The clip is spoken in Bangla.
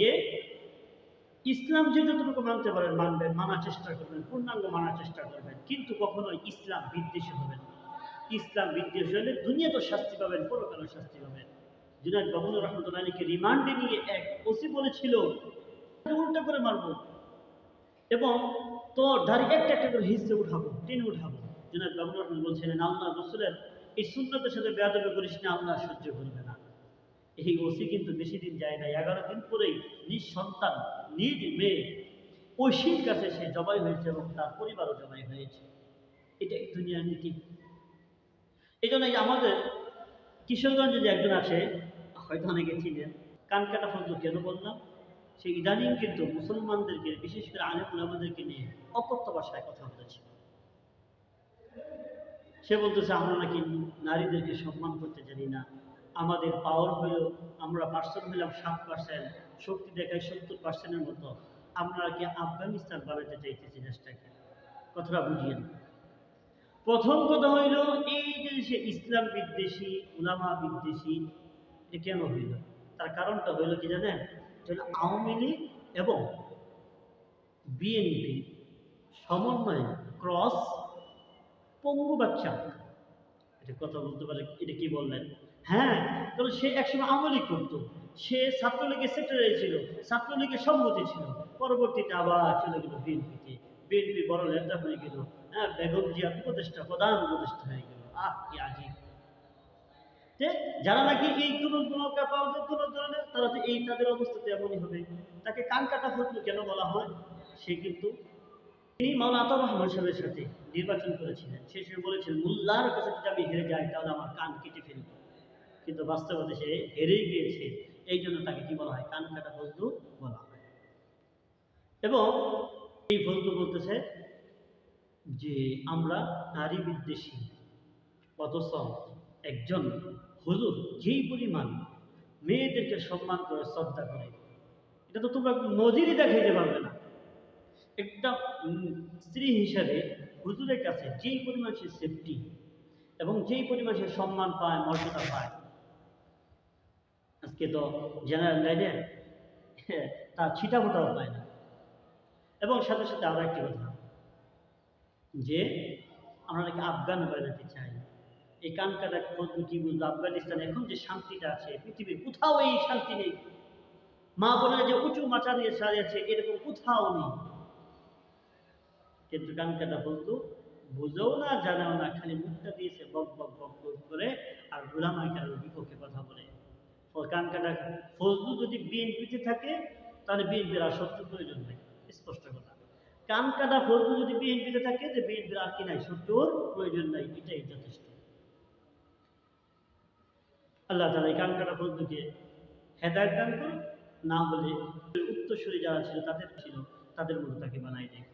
যে ইসলাম যে যতটুকু মানতে পারেন, মানবেন, মানার চেষ্টা করবেন, পূর্ণাঙ্গ মানার চেষ্টা করবেন, কিন্তু কখনোই ইসলাম বিদ্বেষী হবেন। ইসলাম বিদ্বেষী হলে দুনিয়া তো শাস্তি পাবেন, পরকালও শাস্তি পাবেন। জুনায়দ বাবুল রহমতুল্লাহকে রিমান্ডে নিয়ে এক ওসি বলেছিল উল্টা করে মারবো এবং তোর দাড়ি একটা একটা করে হিসে উঠাবো, টেনে উঠাবো। জুনায়দ বাবুল রহমান বলছিলেন, আল্লাহ রসুলের এই শূন্যতের সাথে বেয়াদবি করিস না, আল্লাহ সহ্য করবে না। এই ওসি কিন্তু বেশি দিন যায় না এগারো দিন পরেই নিজ সন্তান, নিজ মেয়ে ঐশীর কাছে সে জবাই হয়েছে এবং তার পরিবারও জবাই হয়েছে। এটাই দুনিয়ার নীতি। এই জন্য আমাদের কিশোরগঞ্জে যে একজন আছে, হয়তো অনেকে চিনেন, কান কাটা ফজল কেন বললাম? সে ইদানিং কিন্তু মুসলমানদেরকে, বিশেষ করে আলেম আমাদেরকে নিয়ে অকথ্য ভাষায় কথা বলেছে। সে বলতেছে, আমরা নাকি নারীদেরকে সম্মান করতে জানি না। আমাদের পাওয়ার হইল আমরা পার্সেন্ট হইলাম সাত পার্সেন্ট শক্তি দেখায় সত্তর পার্সেন্টের মতো। আমরা কি আফগানিস্তান বানাতে চাইতেছি দেশটাকে? কথাটা বুঝিয়েন প্রথম কথা হইল, এই যে সে ইসলাম বিদ্বেষী, উলামা বিদ্বেষী এটা কেন হইল? তার কারণটা হইল কি জানেন? আওয়ামী লীগ এবং বিএনপি সমন্বয়ে ক্রস পঙ্গু বাচ্চা এটা কথা বলতে পারে, এটা কি বললেন? হ্যাঁ তাহলে সে একসময় আমলি করতো। সে ছাত্রলীগের সেক্রেটারি ছিল, ছাত্রলীগের সম্মতি ছিল। পরবর্তীতে আবার চলে গেল বিএনপিতে বিএনপি বড় নেতা হয়ে গেল হ্যাঁ বেগম জিয়া উপদেষ্টা, প্রধান উপদেষ্টা হয়ে গেল। আহ, কি আজিব। যারা নাকি এই কোনো কোনো ধরনের, তারা তো এই তাদের অবস্থা এমনই হবে। তাকে কান কাটা ফজলু কেন বলা হয়? সে কিন্তু তিনি মাওলানা আতাউর রহমান সাহেবের সাথে নির্বাচন করেছিলেন। সে সময় বলেছিলেন, মোল্লার কাছে যদি আমি হেরে যাই, তাহলে আমার কান কেটে ফেলব। কিন্তু বাস্তবতা সে হেরেই গিয়েছে। এই জন্য তাকে কি বলা হয়? কান কাটা ফজলু বলা হয়। এবং এই ফজলু বলতেছে যে, আমরা নারী বিদ্বেষী, অথচ একজন হুজুর যেই পরিমাণ মেয়েদেরকে সম্মান করে, শ্রদ্ধা করে, এটা তো তোমরা নজিরই দেখাইতে পারবে না। একটা স্ত্রী হিসাবে হুজুরের কাছে যেই পরিমাণ সে সেফটি এবং যেই পরিমাণ সে সম্মান পায়, মর্যাদা পায় আজকে তো জেনারেল লাইনে তার ছিটা ফোটাও পায় না। এবং সাথে সাথে আরও একটি কথা, যে আমরা নাকি আফগান বানাতে চাই। এই কান কাটা ফজলু কি বুঝলো, আফগানিস্তানে এখন যে শান্তিটা আছে, পৃথিবীর কোথাও এই শান্তি নেই। মা বোনেরা যে উঁচু মাচা দিয়ে সারিয়েছে এরকম কোথাও নেই। কিন্তু কান কাটা ফজলু বুঝেও না, জানেও না, খালি মুখটা দিয়েছে বক বক বক বক করে, আর গোলাম আইকারের বিপক্ষে কথা বলে ও কান কাটা ফজলু যদি বিএনপিতে থাকে, তাহলে বিএনপির আর শত্রু প্রয়োজন নেই। স্পষ্ট কথা। কান কাটা ফজলু যদি বিএনপিতে থাকে, যে বিএনপির আর কি নাই শত্রুর প্রয়োজন নাই, এটাই যথেষ্ট। আল্লাহ তালা এই কান কাটা ফজলুকে হেদায়ত দান করুন না হলে উত্তরসূরি যারা ছিল, তাদের ছিল, তাদের মধ্যে তাকে বানাই দেয়।